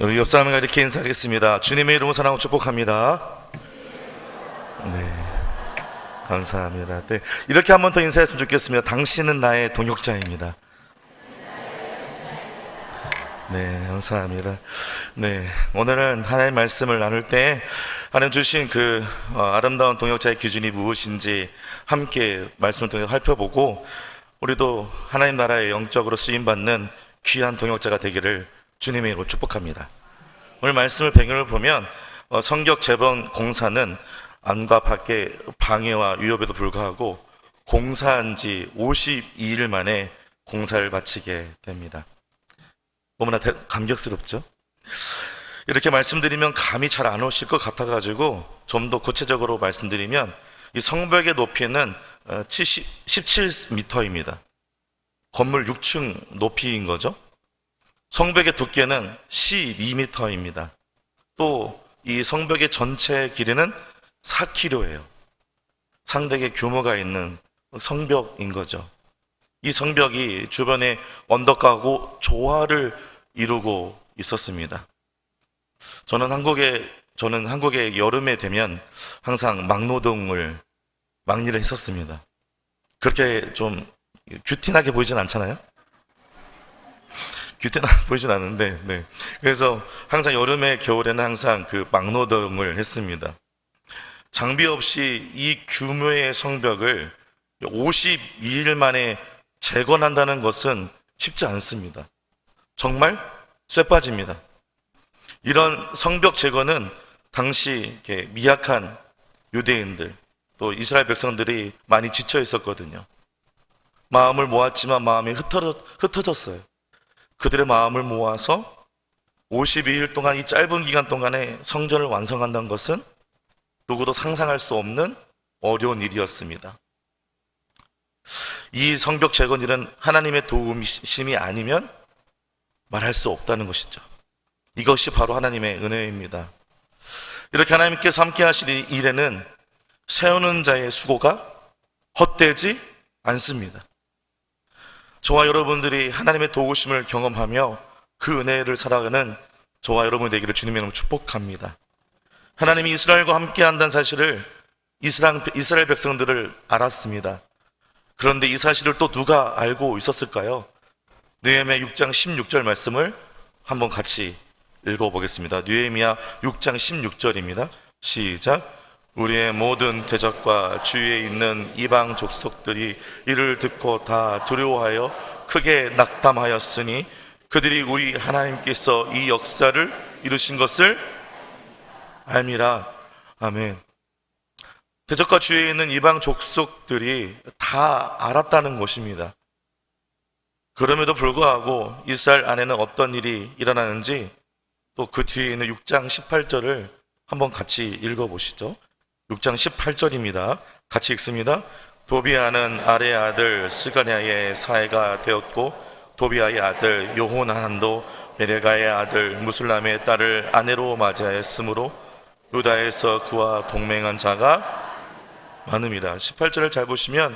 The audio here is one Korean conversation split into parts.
우리 옆 사람과 이렇게 인사하겠습니다. 주님의 이름으로 사랑하고 축복합니다. 네. 감사합니다. 네. 이렇게 한 번 더 인사했으면 좋겠습니다. 당신은 나의 동역자입니다. 네, 감사합니다. 네, 오늘은 하나님의 말씀을 나눌 때 하나님 주신 그 어, 아름다운 동역자의 기준이 무엇인지 함께 말씀을 통해 살펴보고 우리도 하나님 나라의 영적으로 쓰임 받는 귀한 동역자가 되기를 주님의 이름으로 축복합니다. 오늘 말씀을 배경을 보면 어, 성격 재번 공사는 안과 밖의 방해와 위협에도 불구하고 공사한 지 52일 만에 공사를 마치게 됩니다. 너무나 대- 감격스럽죠? 이렇게 말씀드리면 감이 잘 안 오실 것 같아가지고 좀 더 구체적으로 말씀드리면 이 성벽의 높이는 70, 17m입니다. 건물 6층 높이인 거죠. 성벽의 두께는 12m입니다. 또 이 성벽의 전체 길이는 4km예요. 상당히 규모가 있는 성벽인 거죠. 이 성벽이 주변에 언덕하고 조화를 이루고 있었습니다. 저는 한국에 저는 한국에 여름에 되면 항상 막노동을 막일을 했었습니다. 그렇게 좀 규틴하게 보이진 않잖아요. 규틴하게 보이진 않는데, 네. 그래서 항상 여름에 겨울에는 항상 그 막노동을 했습니다. 장비 없이 이 규모의 성벽을 52일 만에 재건한다는 것은 쉽지 않습니다. 정말 쇠빠집니다. 이런 성벽 재건은 당시 미약한 유대인들 또 이스라엘 백성들이 많이 지쳐 있었거든요. 마음을 모았지만 마음이 흩어졌어요. 그들의 마음을 모아서 52일 동안 이 짧은 기간 동안에 성전을 완성한다는 것은 누구도 상상할 수 없는 어려운 일이었습니다. 이 성벽 재건 일은 하나님의 도움심이 아니면 말할 수 없다는 것이죠. 이것이 바로 하나님의 은혜입니다. 이렇게 하나님께서 함께 하실 이 일에는 세우는 자의 수고가 헛되지 않습니다. 저와 여러분들이 하나님의 도우심을 경험하며 그 은혜를 살아가는 저와 여러분 되기를 주님의 이름으로 축복합니다. 하나님이 이스라엘과 함께 한다는 사실을 이스라엘, 이스라엘 백성들을 알았습니다. 그런데 이 사실을 또 누가 알고 있었을까요? 느헤미야 6장 16절 말씀을 한번 같이 읽어보겠습니다. 느헤미야 6장 16절입니다. 시작. 우리의 모든 대적과 주위에 있는 이방 족속들이 이를 듣고 다 두려워하여 크게 낙담하였으니 그들이 우리 하나님께서 이 역사를 이루신 것을 알미라. 아멘. 대적과 주위에 있는 이방 족속들이 다 알았다는 것입니다. 그럼에도 불구하고 이스라엘 안에는 어떤 일이 일어나는지 또 그 뒤에 있는 6장 18절을 한번 같이 읽어보시죠. 6장 18절입니다. 같이 읽습니다. 도비아는 아래 아들 스가냐의 사해가 되었고 도비아의 아들 요호나한도 베레가의 아들 무술람의 딸을 아내로 맞이하였으므로 유다에서 그와 동맹한 자가 많음이라. 18절을 잘 보시면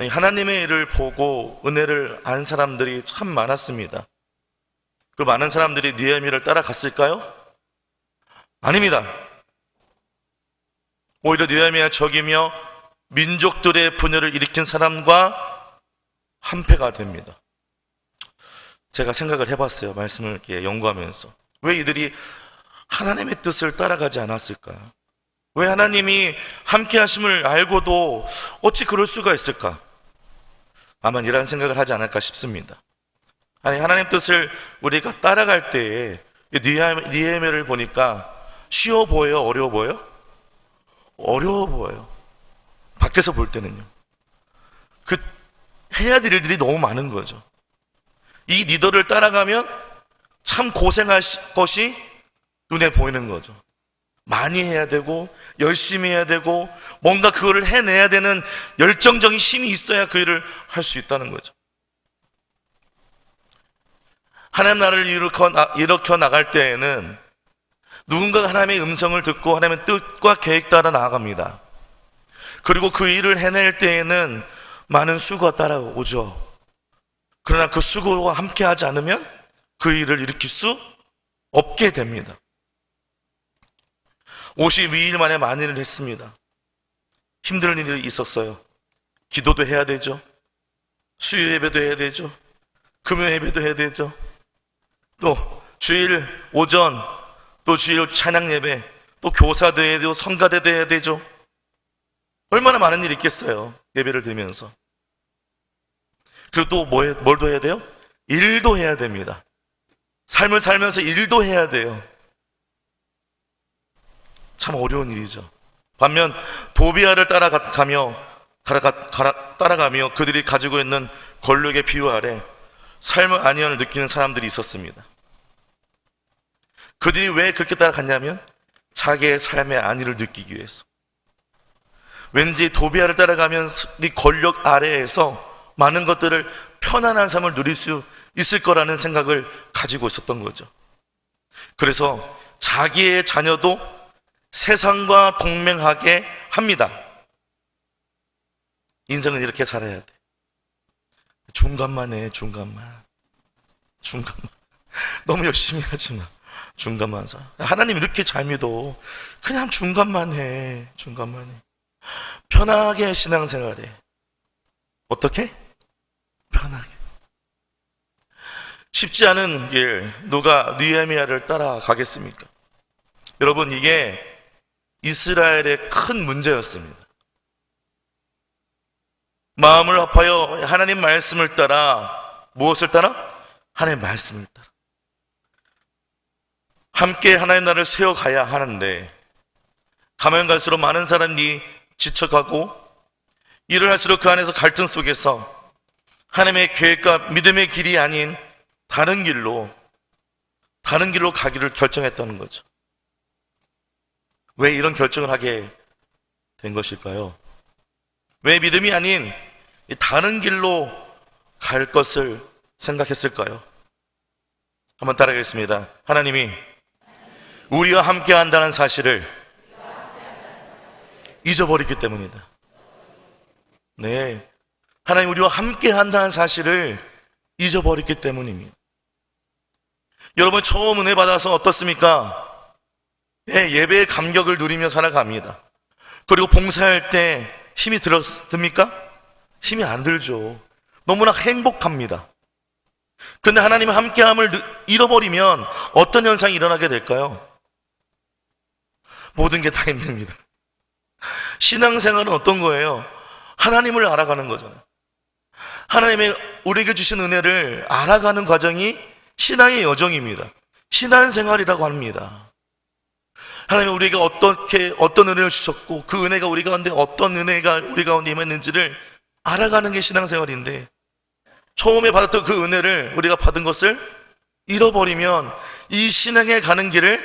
하나님의 일을 보고 은혜를 안 사람들이 참 많았습니다. 그 많은 사람들이 니에미를 따라갔을까요? 아닙니다. 오히려 니에미야 적이며 민족들의 분열을 일으킨 사람과 한패가 됩니다. 제가 생각을 해봤어요. 말씀을 이렇게 연구하면서. 왜 이들이 하나님의 뜻을 따라가지 않았을까? 왜 하나님이 함께 하심을 알고도 어찌 그럴 수가 있을까? 아마 이런 생각을 하지 않을까 싶습니다. 아니, 하나님 뜻을 우리가 따라갈 때에 니에메를 보니까 쉬워 보여요? 어려워 보여요? 어려워 보여요. 밖에서 볼 때는요. 그 해야 될 일들이 너무 많은 거죠. 이 리더를 따라가면 참 고생할 것이 눈에 보이는 거죠. 많이 해야 되고 열심히 해야 되고 뭔가 그거를 해내야 되는 열정적인 힘이 있어야 그 일을 할 수 있다는 거죠. 하나님 나라를 일으켜, 나- 일으켜 나갈 때에는 누군가가 하나님의 음성을 듣고 하나님의 뜻과 계획 따라 나아갑니다. 그리고 그 일을 해낼 때에는 많은 수고가 따라오죠. 그러나 그 수고와 함께 하지 않으면 그 일을 일으킬 수 없게 됩니다. 52일 만에 만일을 했습니다. 힘든 일이 있었어요. 기도도 해야 되죠. 수요 예배도 해야 되죠. 금요 예배도 해야 되죠. 또 주일 오전, 또 주일 찬양 예배, 또 교사도 해야 되고 성가대도 해야 되죠. 얼마나 많은 일이 있겠어요. 예배를 드리면서. 그리고 또 뭐, 해야 돼요? 일도 해야 됩니다. 삶을 살면서 일도 해야 돼요. 참 어려운 일이죠. 반면 도비아를 따라가며 따라가며 그들이 가지고 있는 권력의 비유 아래 삶의 안위함을 느끼는 사람들이 있었습니다. 그들이 왜 그렇게 따라갔냐면 자기의 삶의 안위를 느끼기 위해서. 왠지 도비아를 따라가면 이 권력 아래에서 많은 것들을 편안한 삶을 누릴 수 있을 거라는 생각을 가지고 있었던 거죠. 그래서 자기의 자녀도 세상과 동맹하게 합니다. 인생은 이렇게 살아야 돼. 중간만 해, 중간만. 중간만. 너무 열심히 하지 마. 중간만 사. 하나님 이렇게 잘 믿어. 그냥 중간만 해. 중간만 해. 편하게 신앙생활해. 어떻게? 편하게. 쉽지 않은 길 누가 느헤미야를 따라가겠습니까? 여러분 이게 이스라엘의 큰 문제였습니다. 마음을 합하여 하나님 말씀을 따라 무엇을 따라? 하나님 말씀을 따라. 함께 하나님 나라를 세워가야 하는데 가면 갈수록 많은 사람이 지쳐가고 일을 할수록 그 안에서 갈등 속에서 하나님의 계획과 믿음의 길이 아닌 다른 길로 다른 길로 가기를 결정했다는 거죠. 왜 이런 결정을 하게 된 것일까요? 왜 믿음이 아닌 다른 길로 갈 것을 생각했을까요? 한번 따라하겠습니다. 하나님이 우리와 함께 한다는 사실을 잊어버리기 때문이다. 네. 하나님 우리와 함께 한다는 사실을 잊어버렸기 때문입니다. 여러분 처음 은혜 받아서 어떻습니까? 예, 예배의 감격을 누리며 살아갑니다. 그리고 봉사할 때 힘이 들었, 듭니까? 힘이 안 들죠. 너무나 행복합니다. 근데 하나님 함께함을 잃어버리면 어떤 현상이 일어나게 될까요? 모든 게 다 힘듭니다. 신앙생활은 어떤 거예요? 하나님을 알아가는 거잖아요. 하나님의 우리에게 주신 은혜를 알아가는 과정이 신앙의 여정입니다. 신앙생활이라고 합니다. 하나님 우리에게 어떻게 어떤 은혜를 주셨고 그 은혜가 우리 가운데 어떤 은혜가 우리 가운데 임했는지를 알아가는 게 신앙생활인데 처음에 받았던 그 은혜를 우리가 받은 것을 잃어버리면 이 신앙에 가는 길을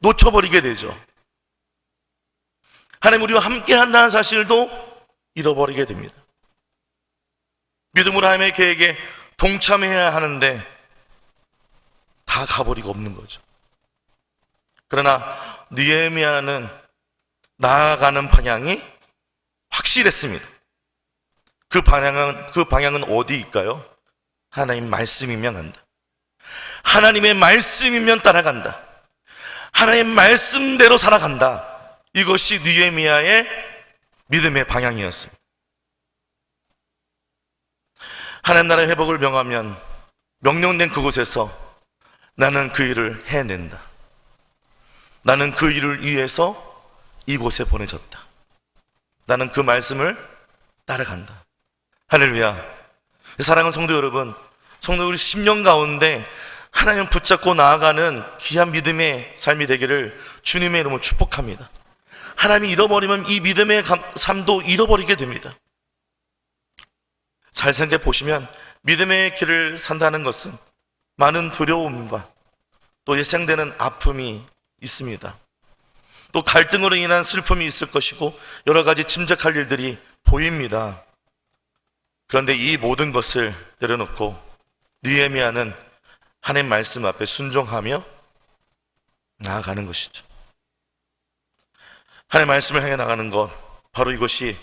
놓쳐버리게 되죠. 하나님 우리와 함께 한다는 사실도 잃어버리게 됩니다. 믿음으로 하나님의 계획에 동참해야 하는데 다 가버리고 없는 거죠. 그러나 니에미아는 나아가는 방향이 확실했습니다. 그 방향은 그 방향은 어디일까요? 하나님 말씀이면 한다. 하나님의 말씀이면 따라간다. 하나님 말씀대로 살아간다. 이것이 니에미아의 믿음의 방향이었습니다. 하나님 나라의 회복을 명하면 명령된 그곳에서 나는 그 일을 해낸다. 나는 그 일을 위해서 이곳에 보내졌다. 나는 그 말씀을 따라간다. 할렐루야. 사랑하는 성도 여러분, 성도 우리 10년 가운데 하나님 붙잡고 나아가는 귀한 믿음의 삶이 되기를 주님의 이름으로 축복합니다. 하나님이 잃어버리면 이 믿음의 삶도 잃어버리게 됩니다. 잘 생각해 보시면 믿음의 길을 산다는 것은 많은 두려움과 또 예상되는 아픔이 있습니다. 또 갈등으로 인한 슬픔이 있을 것이고 여러 가지 짐작할 일들이 보입니다. 그런데 이 모든 것을 내려놓고 느헤미야는 하나님 말씀 앞에 순종하며 나아가는 것이죠. 하나님 말씀을 향해 나가는 것 바로 이것이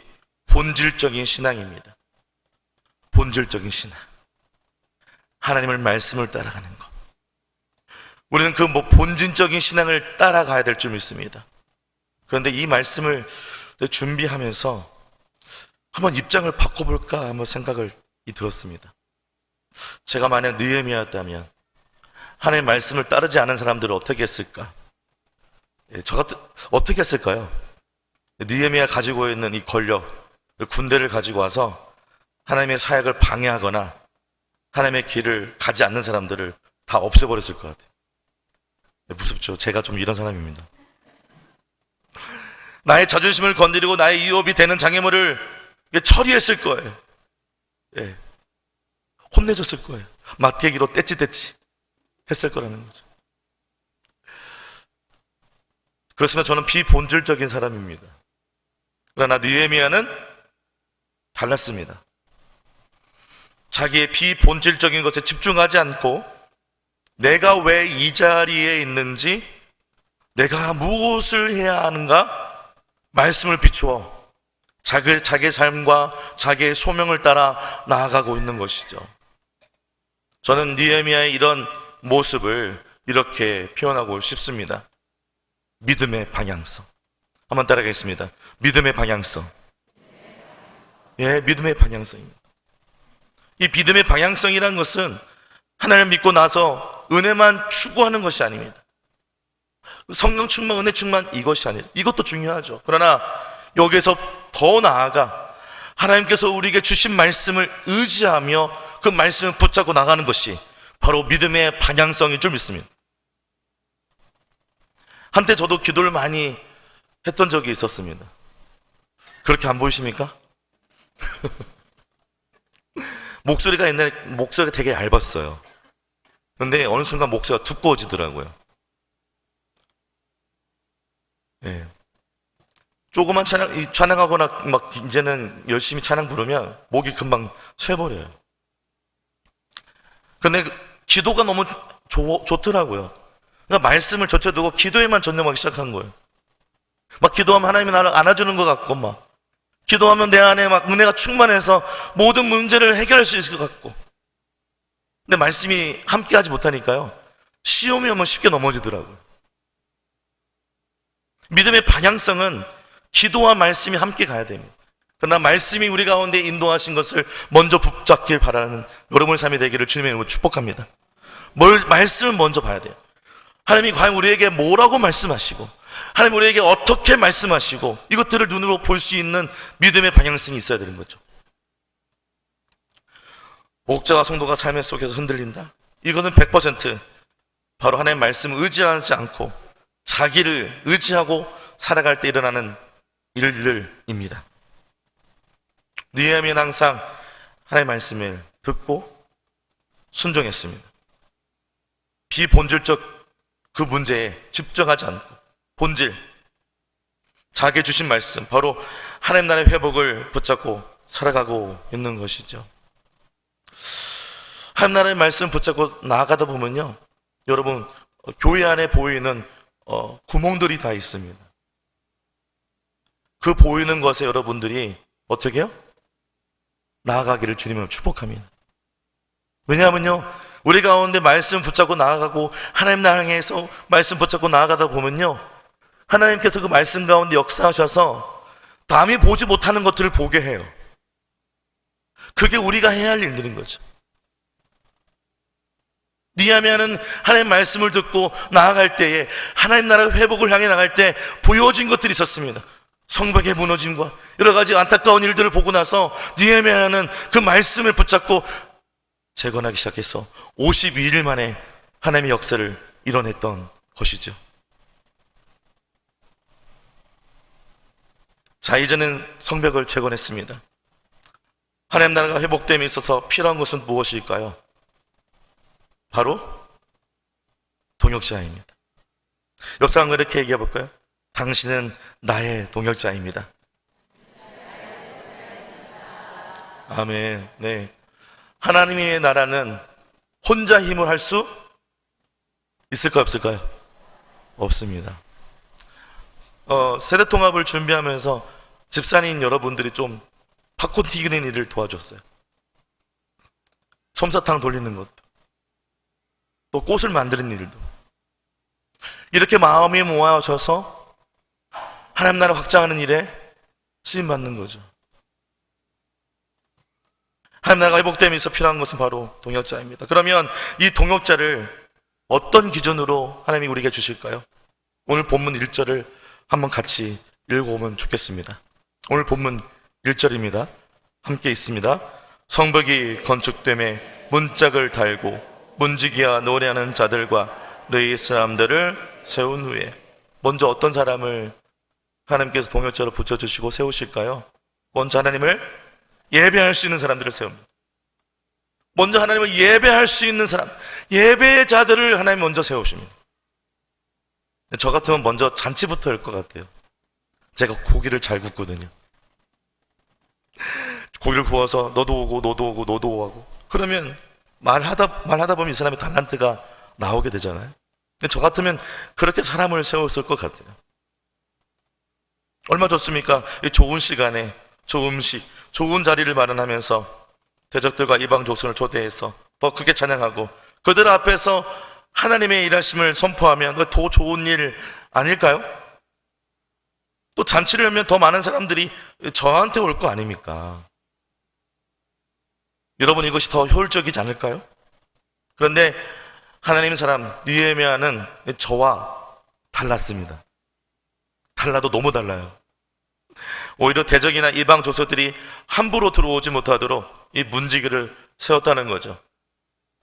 본질적인 신앙입니다. 본질적인 신앙. 하나님을 말씀을 따라가는 것. 우리는 그 뭐 본진적인 신앙을 따라가야 될 줄 믿습니다. 그런데 이 말씀을 준비하면서 한번 입장을 바꿔볼까 한번 생각을 이 들었습니다. 제가 만약 느헤미야였다면 하나님의 말씀을 따르지 않은 사람들을 어떻게 했을까? 예, 저 같은 어떻게 했을까요? 느헤미야 가지고 있는 이 권력, 군대를 가지고 와서 하나님의 사역을 방해하거나 하나님의 길을 가지 않는 사람들을 다 없애버렸을 것 같아요. 예, 무섭죠. 제가 좀 이런 사람입니다. 나의 자존심을 건드리고 나의 이업이 되는 장애물을 처리했을 거예요. 예. 혼내줬을 거예요. 마태기로 떼찌떼찌 했을 거라는 거죠. 그렇지만 저는 비본질적인 사람입니다. 그러나 느헤미야는 달랐습니다. 자기의 비본질적인 것에 집중하지 않고 내가 왜 이 자리에 있는지 내가 무엇을 해야 하는가 말씀을 비추어 자기, 자기의 삶과 자기의 소명을 따라 나아가고 있는 것이죠. 저는 니에미아의 이런 모습을 이렇게 표현하고 싶습니다. 믿음의 방향성. 한번 따라가겠습니다. 믿음의 방향성. 예, 믿음의 방향성입니다. 이 믿음의 방향성이란 것은 하나님을 믿고 나서 은혜만 추구하는 것이 아닙니다. 성령 충만, 은혜 충만 이것이 아니라 이것도 중요하죠. 그러나 여기에서 더 나아가 하나님께서 우리에게 주신 말씀을 의지하며 그 말씀을 붙잡고 나가는 것이 바로 믿음의 방향성인 줄 믿습니다. 한때 저도 기도를 많이 했던 적이 있었습니다. 그렇게 안 보이십니까? 목소리가 옛날에 목소리가 되게 얇았어요. 근데 어느 순간 목소리가 두꺼워지더라고요. 예. 조그만 찬양, 이 찬양하거나 막 이제는 열심히 찬양 부르면 목이 금방 쇠버려요. 근데 기도가 너무 좋, 좋더라고요. 그러니까 말씀을 젖혀두고 기도에만 전념하기 시작한 거예요. 막 기도하면 하나님이 나를 안아주는 것 같고 막 기도하면 내 안에 막 은혜가 충만해서 모든 문제를 해결할 수 있을 것 같고 근데 말씀이 함께하지 못하니까요 시험이 오면 쉽게 넘어지더라고요. 믿음의 방향성은 기도와 말씀이 함께 가야 됩니다. 그러나 말씀이 우리 가운데 인도하신 것을 먼저 붙잡길 바라는 여러분의 삶이 되기를 주님의 이름으로 축복합니다. 뭘, 말씀을 먼저 봐야 돼요. 하나님이 과연 우리에게 뭐라고 말씀하시고, 하나님 우리에게 어떻게 말씀하시고, 이것들을 눈으로 볼 수 있는 믿음의 방향성이 있어야 되는 거죠. 목자와 성도가 삶의 속에서 흔들린다. 이것은 100% 바로 하나님의 말씀을 의지하지 않고 자기를 의지하고 살아갈 때 일어나는 일들입니다. 니에미는 항상 하나님의 말씀을 듣고 순종했습니다. 비본질적 그 문제에 집중하지 않고 본질 자기 주신 말씀 바로 하나님 나라의 회복을 붙잡고 살아가고 있는 것이죠. 하나님 나라의 말씀 붙잡고 나아가다 보면요, 여러분 교회 안에 보이는 어, 구멍들이 다 있습니다. 그 보이는 것에 여러분들이 어떻게 해요? 나아가기를 주님을 축복합니다. 왜냐하면요, 우리 가운데 말씀 붙잡고 나아가고 하나님 나라 향해서 말씀 붙잡고 나아가다 보면요, 하나님께서 그 말씀 가운데 역사하셔서 남이 보지 못하는 것들을 보게 해요. 그게 우리가 해야 할 일들인 거죠. 니아미아는 하나님 말씀을 듣고 나아갈 때에 하나님 나라 회복을 향해 나갈 때 보여진 것들이 있었습니다. 성벽의 무너짐과 여러 가지 안타까운 일들을 보고 나서 니에미아는 그 말씀을 붙잡고 재건하기 시작해서 52일 만에 하나님의 역사를 이뤄냈던 것이죠. 자, 이제는 성벽을 재건했습니다. 하나님 나라가 회복됨에 있어서 필요한 것은 무엇일까요? 바로 동역자입니다. 역사한 거 이렇게 얘기해 볼까요? 당신은 나의 동역자입니다. 아멘. 네. 하나님의 나라는 혼자 힘을 할 수 있을까요? 없을까요? 없습니다. 어, 세대 통합을 준비하면서 집사님 여러분들이 좀 팝콘 튀기는 일을 도와줬어요. 솜사탕 돌리는 것도. 또 꽃을 만드는 일도. 이렇게 마음이 모아져서 하나님 나라 확장하는 일에 쓰임 받는 거죠. 하나님 나라가 있어 필요한 것은 바로 동역자입니다. 그러면 이 동역자를 어떤 기준으로 하나님이 우리에게 주실까요? 오늘 본문 1절을 한번 같이 읽어보면 좋겠습니다. 오늘 본문 1절입니다. 함께 있습니다. 성벽이 건축됨에 문짝을 달고 문지기와 노래하는 자들과 너희 사람들을 세운 후에 먼저 어떤 사람을 하나님께서 동역자로 붙여주시고 세우실까요? 먼저 하나님을 예배할 수 있는 사람들을 세웁니다. 먼저 하나님을 예배할 수 있는 사람, 예배의 자들을 하나님 먼저 세우십니다. 저 같으면 먼저 잔치부터 할 것 같아요. 제가 고기를 잘 굽거든요. 고기를 구워서 너도 오고 너도 오고 너도 오고 그러면 말하다 말하다 보면 이 사람의 달란트가 나오게 되잖아요. 근데 저 같으면 그렇게 사람을 세웠을 것 같아요. 얼마 좋습니까? 이 좋은 시간에 좋은 음식, 좋은 자리를 마련하면서 대적들과 이방 족속을 초대해서 더 크게 찬양하고 그들 앞에서 하나님의 일하심을 선포하면 더 좋은 일 아닐까요? 또 잔치를 하면 더 많은 사람들이 저한테 올 거 아닙니까? 여러분 이것이 더 효율적이지 않을까요? 그런데 하나님 사람 니에미아는 저와 달랐습니다. 달라도 너무 달라요. 오히려 대적이나 이방 조서들이 함부로 들어오지 못하도록 이 문지기를 세웠다는 거죠.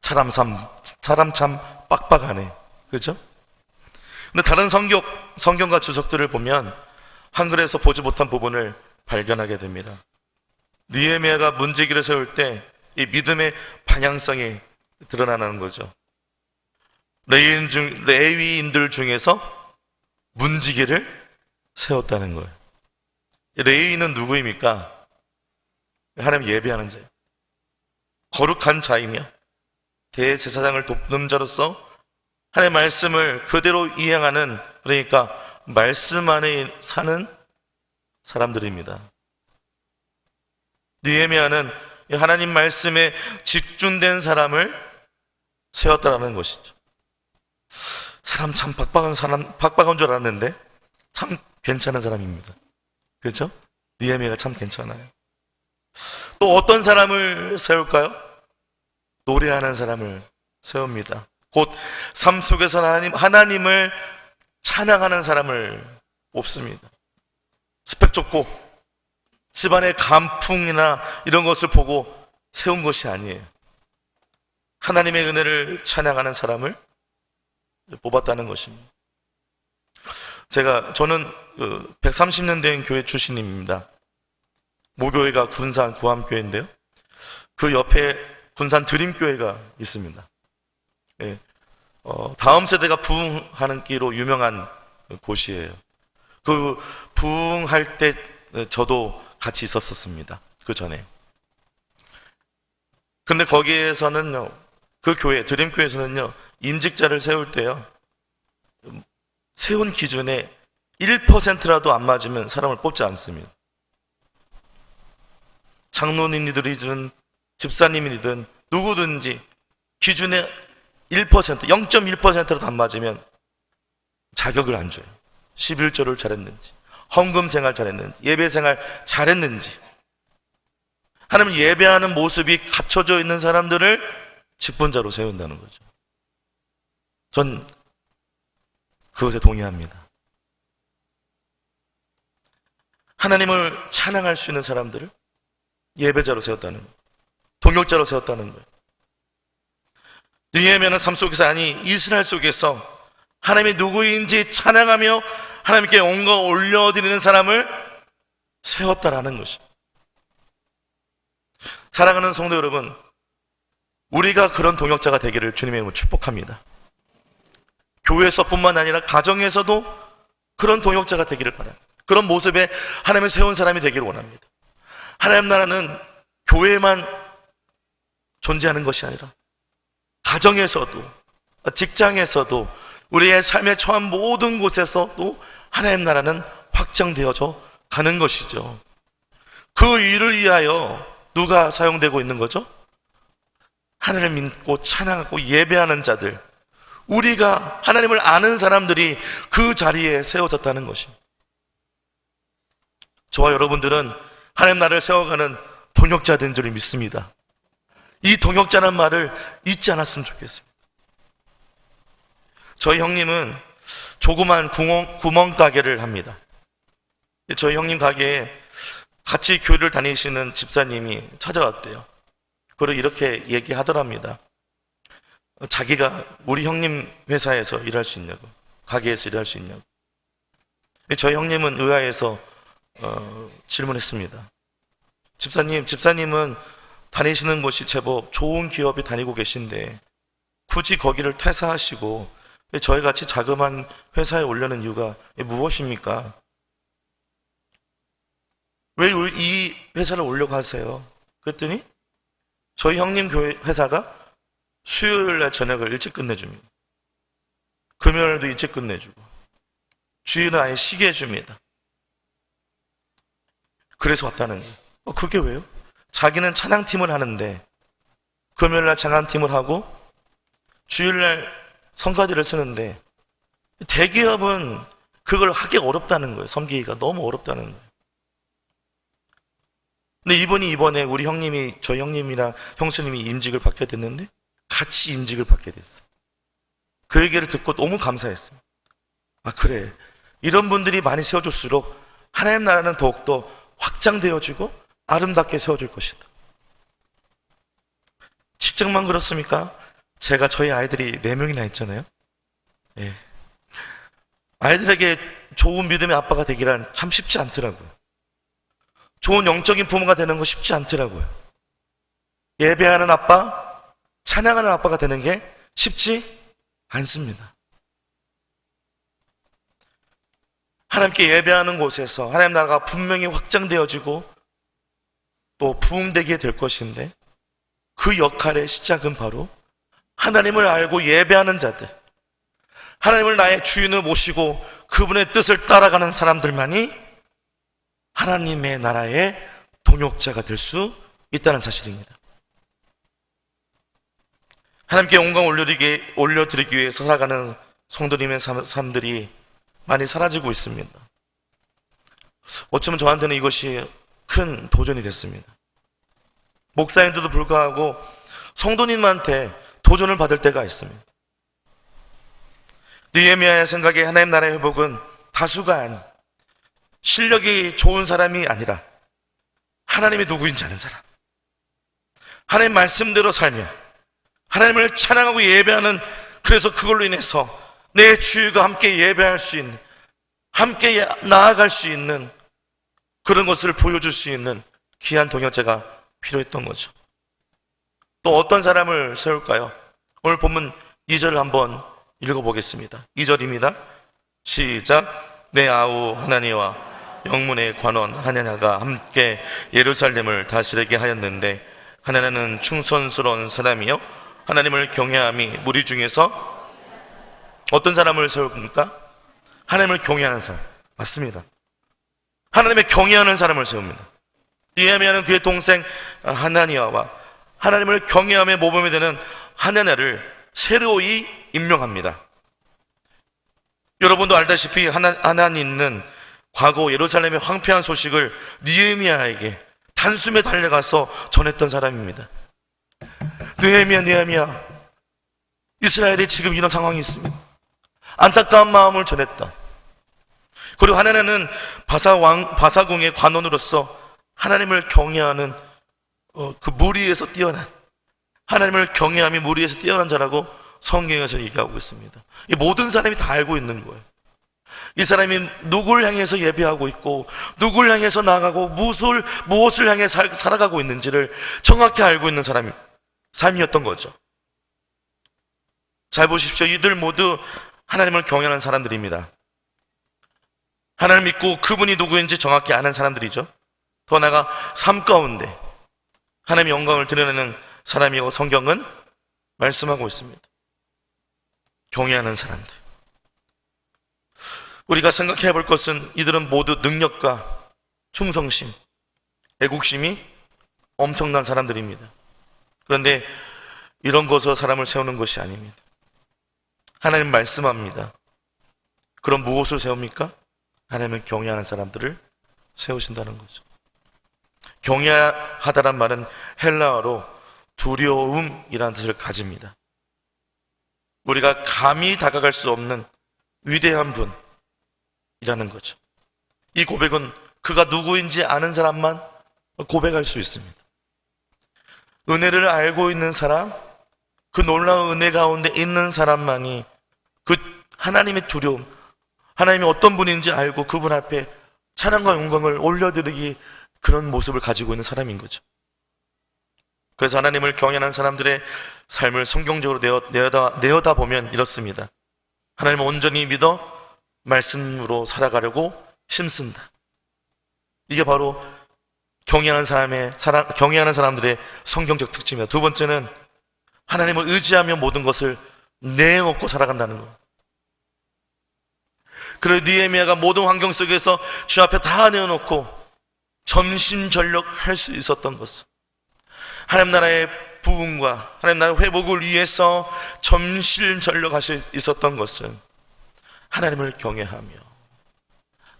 사람 참, 사람 참 빡빡하네. 그죠? 근데 다른 성경, 성경과 주석들을 보면 한글에서 보지 못한 부분을 발견하게 됩니다. 니에미아가 문지기를 세울 때 이 믿음의 방향성이 드러나는 거죠. 레위인 중, 레위인들 중에서 문지기를 세웠다는 거예요. 레위인은 누구입니까? 하나님 예배하는 자예요. 거룩한 자이며 대제사장을 돕는 자로서 하나님의 말씀을 그대로 이행하는 그러니까 말씀 안에 사는 사람들입니다. 니에미아는 하나님 말씀에 집중된 사람을 세웠다라는 것이죠. 사람 참 박박한 사람, 박박한 줄 알았는데 참 괜찮은 사람입니다. 그렇죠? 니에미아가 참 괜찮아요. 또 어떤 사람을 세울까요? 노래하는 사람을 세웁니다. 곧 삶 속에서 하나님, 하나님을 찬양하는 사람을 뽑습니다. 스펙 좋고 집안의 감풍이나 이런 것을 보고 세운 것이 아니에요. 하나님의 은혜를 찬양하는 사람을 뽑았다는 것입니다. 제가 저는 130년 된 교회 출신입니다. 모교회가 군산 구암교회인데요. 그 옆에 군산 드림교회가 있습니다. 예, 어, 다음 세대가 부흥하는 끼로 유명한 곳이에요. 그 부흥할 때 저도 같이 있었었습니다. 그 전에. 근데 거기에서는요, 그 교회, 드림교회에서는요, 임직자를 세울 때요, 세운 기준에 1%라도 안 맞으면 사람을 뽑지 않습니다. 장로님이든 집사님이든 누구든지 기준에 1%, 0.1%라도 안 맞으면 자격을 안 줘요. 11조를 잘했는지, 헌금 생활 잘했는지, 예배 생활 잘했는지. 하나님 예배하는 모습이 갖춰져 있는 사람들을 직분자로 세운다는 거죠. 전 그것에 동의합니다. 하나님을 찬양할 수 있는 사람들을 예배자로 세웠다는 거예요. 동역자로 세웠다는 거예요. 느헤미야는 삶 속에서 아니 이스라엘 속에서 하나님이 누구인지 찬양하며 하나님께 온것 올려드리는 사람을 세웠다라는 것입니다. 사랑하는 성도 여러분, 우리가 그런 동역자가 되기를 주님의 이름으로 축복합니다. 교회에서뿐만 아니라 가정에서도 그런 동역자가 되기를 바랍니다. 그런 모습에 하나님을 세운 사람이 되기를 원합니다. 하나님 나라는 교회만 존재하는 것이 아니라 가정에서도 직장에서도 우리의 삶에 처한 모든 곳에서도 하나님 나라는 확장되어져 가는 것이죠. 그 일을 위하여 누가 사용되고 있는 거죠? 하나님을 믿고 찬양하고 예배하는 자들, 우리가 하나님을 아는 사람들이 그 자리에 세워졌다는 것입니다. 저와 여러분들은 하나님 나라를 세워가는 동역자 된 줄을 믿습니다. 이 동역자란 말을 잊지 않았으면 좋겠습니다. 저희 형님은 조그만 구멍, 구멍 가게를 합니다. 저희 형님 가게에 같이 교회를 다니시는 집사님이 찾아왔대요. 그리고 이렇게 얘기하더랍니다. 자기가 우리 형님 회사에서 일할 수 있냐고, 가게에서 일할 수 있냐고. 저희 형님은 의아해서 어, 질문했습니다. 집사님, 집사님은 다니시는 곳이 제법 좋은 기업에 다니고 계신데 굳이 거기를 퇴사하시고 저희 같이 자그만 회사에 오려는 이유가 무엇입니까? 왜 이 회사를 오려고 하세요? 그랬더니 저희 형님 회사가 수요일 날 저녁을 일찍 끝내줍니다. 금요일도 일찍 끝내주고 주일은 아예 쉬게 해줍니다. 그래서 왔다는 거예요. 어, 그게 왜요? 자기는 찬양팀을 하는데 금요일 날 찬양팀을 하고 주일 날 성가대를 쓰는데 대기업은 그걸 하기 어렵다는 거예요. 섬기기가 너무 어렵다는 거예요. 근데 이번이 이번에 우리 형님이 저 형님이랑 형수님이 임직을 받게 됐는데 같이 임직을 받게 됐어. 그 얘기를 듣고 너무 감사했어요. 아 그래 이런 분들이 많이 세워줄수록 하나님 나라는 더욱더 확장되어지고 아름답게 세워줄 것이다. 직장만 그렇습니까? 제가 저희 아이들이 네 명이나 있잖아요. 예. 아이들에게 좋은 믿음의 아빠가 되기란 참 쉽지 않더라고요. 좋은 영적인 부모가 되는 거 쉽지 않더라고요. 예배하는 아빠, 찬양하는 아빠가 되는 게 쉽지 않습니다. 하나님께 예배하는 곳에서 하나님 나라가 분명히 확장되어지고 또 부흥되게 될 것인데 그 역할의 시작은 바로 하나님을 알고 예배하는 자들, 하나님을 나의 주인을 모시고 그분의 뜻을 따라가는 사람들만이 하나님의 나라의 동역자가 될 수 있다는 사실입니다. 하나님께 영광 올려드리기, 올려드리기 위해 살아가는 성도님의 삶들이 많이 사라지고 있습니다. 어쩌면 저한테는 이것이 큰 도전이 됐습니다. 목사인데도 불구하고 성도님한테 도전을 받을 때가 있습니다. 느헤미야의 생각에 하나님 나라의 회복은 다수가 아닌 실력이 좋은 사람이 아니라 하나님이 누구인지 아는 사람. 하나님 말씀대로 살며 하나님을 찬양하고 예배하는 그래서 그걸로 인해서 내 주위가 함께 예배할 수 있는 함께 나아갈 수 있는 그런 것을 보여줄 수 있는 귀한 동역자가 필요했던 거죠. 또 어떤 사람을 세울까요? 오늘 본문 2절을 한번 읽어보겠습니다. 2절입니다. 시작. 내 아우 하나니와 영문의 관원 하냐냐가 함께 예루살렘을 다스리게 하였는데 하나냐는 충선스러운 사람이요 하나님을 경외함이 무리 중에서 어떤 사람을 세웁니까? 하나님을 경외하는 사람 맞습니다. 하나님의 경외하는 사람을 세웁니다. 이에미아는 그의 동생 하나니아와 하나님을 경외함의 모범이 되는 하나냐를 새로이 임명합니다. 여러분도 알다시피 하나, 하나님은 과거 예루살렘의 황폐한 소식을 니에미아에게 단숨에 달려가서 전했던 사람입니다. 느헤미야, 느헤미야, 이스라엘이 지금 이런 상황이 있습니다. 안타까운 마음을 전했다. 그리고 하나님은 바사 왕, 바사궁의 관원으로서 하나님을 경외하는 어, 그 무리에서 뛰어난 하나님을 경외함이 무리에서 뛰어난 자라고 성경에서 얘기하고 있습니다. 이 모든 사람이 다 알고 있는 거예요. 이 사람이 누굴 향해서 예배하고 있고 누굴 향해서 나가고 무엇을 무엇을 향해 살, 살아가고 있는지를 정확히 알고 있는 사람이 삶이었던 거죠. 잘 보십시오. 이들 모두 하나님을 경외하는 사람들입니다. 하나님을 믿고 그분이 누구인지 정확히 아는 사람들이죠. 더 나아가 삶 가운데 하나님의 영광을 드러내는 사람이고 성경은 말씀하고 있습니다. 경외하는 사람들. 우리가 생각해 볼 것은 이들은 모두 능력과 충성심, 애국심이 엄청난 사람들입니다. 그런데 이런 것으로 사람을 세우는 것이 아닙니다. 하나님 말씀합니다. 그럼 무엇을 세웁니까? 하나님을 경외하는 사람들을 세우신다는 거죠. 경외하다란 말은 헬라어로 두려움이라는 뜻을 가집니다. 우리가 감히 다가갈 수 없는 위대한 분이라는 거죠. 이 고백은 그가 누구인지 아는 사람만 고백할 수 있습니다. 은혜를 알고 있는 사람, 그 놀라운 은혜 가운데 있는 사람만이 그 하나님의 두려움, 하나님이 어떤 분인지 알고 그분 앞에 찬양과 영광을 올려드리기 그런 모습을 가지고 있는 사람인 거죠. 그래서 하나님을 경외하는 사람들의 삶을 성경적으로 내어, 내어다, 내어다 보면 이렇습니다. 하나님을 온전히 믿어 말씀으로 살아가려고 힘쓴다. 이게 바로 경외하는 사람의 사람, 경외하는 사람들의 성경적 특징입니다. 두 번째는 하나님을 의지하며 모든 것을 내놓고 살아간다는 거. 그래 니에미아가 모든 환경 속에서 주 앞에 다 내어놓고 전심전력 할 수 있었던 것은 하나님 나라의 부흥과 하나님 나라의 회복을 위해서 전심전력할 수 있었던 것은 하나님을 경외하며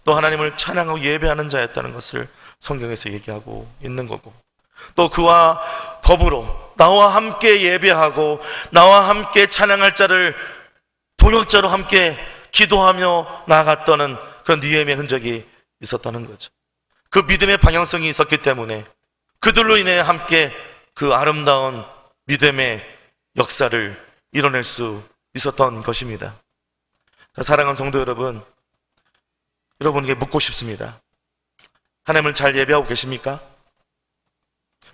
또 하나님을 찬양하고 예배하는 자였다는 것을 성경에서 얘기하고 있는 거고 또 그와 더불어 나와 함께 예배하고 나와 함께 찬양할 자를 동역자로 함께 기도하며 나아갔다는 그런 니엠의 흔적이 있었다는 거죠. 그 믿음의 방향성이 있었기 때문에 그들로 인해 함께 그 아름다운 믿음의 역사를 이뤄낼 수 있었던 것입니다. 사랑하는 성도 여러분, 여러분에게 묻고 싶습니다. 하나님을 잘 예배하고 계십니까?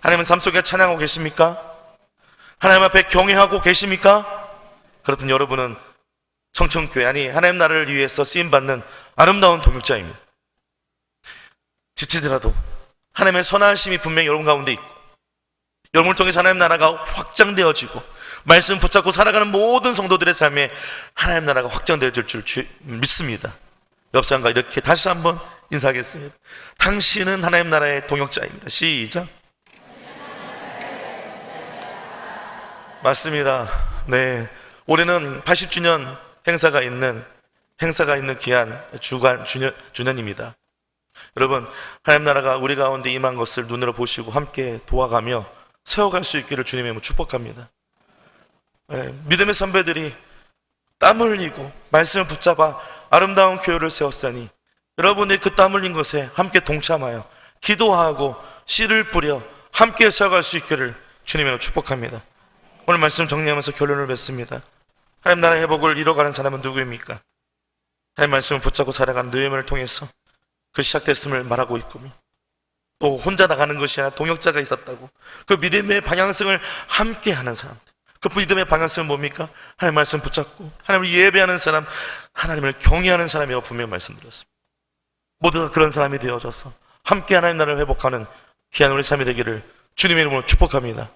하나님은 삶 속에 찬양하고 계십니까? 하나님 앞에 경외하고 계십니까? 그렇든 여러분은 청청교회 아니 하나님 나라를 위해서 쓰임 받는 아름다운 동역자입니다. 지치더라도 하나님의 선하심이 분명히 여러분 가운데 있고 여러분을 통해서 하나님 나라가 확장되어지고 말씀 붙잡고 살아가는 모든 성도들의 삶에 하나님 나라가 확장되어질 줄 주- 믿습니다. 옆 사람과 이렇게 다시 한번 인사하겠습니다. 당신은 하나님 나라의 동역자입니다. 시작. 맞습니다. 네. 올해는 80주년 행사가 있는, 행사가 있는 귀한 주간, 주년, 주년입니다. 여러분, 하나님 나라가 우리 가운데 임한 것을 눈으로 보시고 함께 도와가며 세워갈 수 있기를 주님의 축복합니다. 네, 믿음의 선배들이 땀 흘리고 말씀을 붙잡아 아름다운 교회를 세웠으니 여러분의 그 땀 흘린 것에 함께 동참하여 기도하고 씨를 뿌려 함께 세워갈 수 있기를 주님의 축복합니다. 오늘 말씀 정리하면서 결론을 맺습니다. 하나님 나라의 회복을 이뤄가는 사람은 누구입니까? 하나님 말씀을 붙잡고 살아가는 느헤미야를 통해서 그 시작됐음을 말하고 있군요. 또 혼자 나가는 것이 아니라 동역자가 있었다고. 그 믿음의 방향성을 함께 하는 사람들. 그 믿음의 방향성은 뭡니까? 하나님 말씀 붙잡고 하나님을 예배하는 사람, 하나님을 경외하는 사람이라고 분명히 말씀드렸습니다. 모두가 그런 사람이 되어져서 함께 하나님 나라를 회복하는 귀한 우리 삶이 되기를 주님의 이름으로 축복합니다.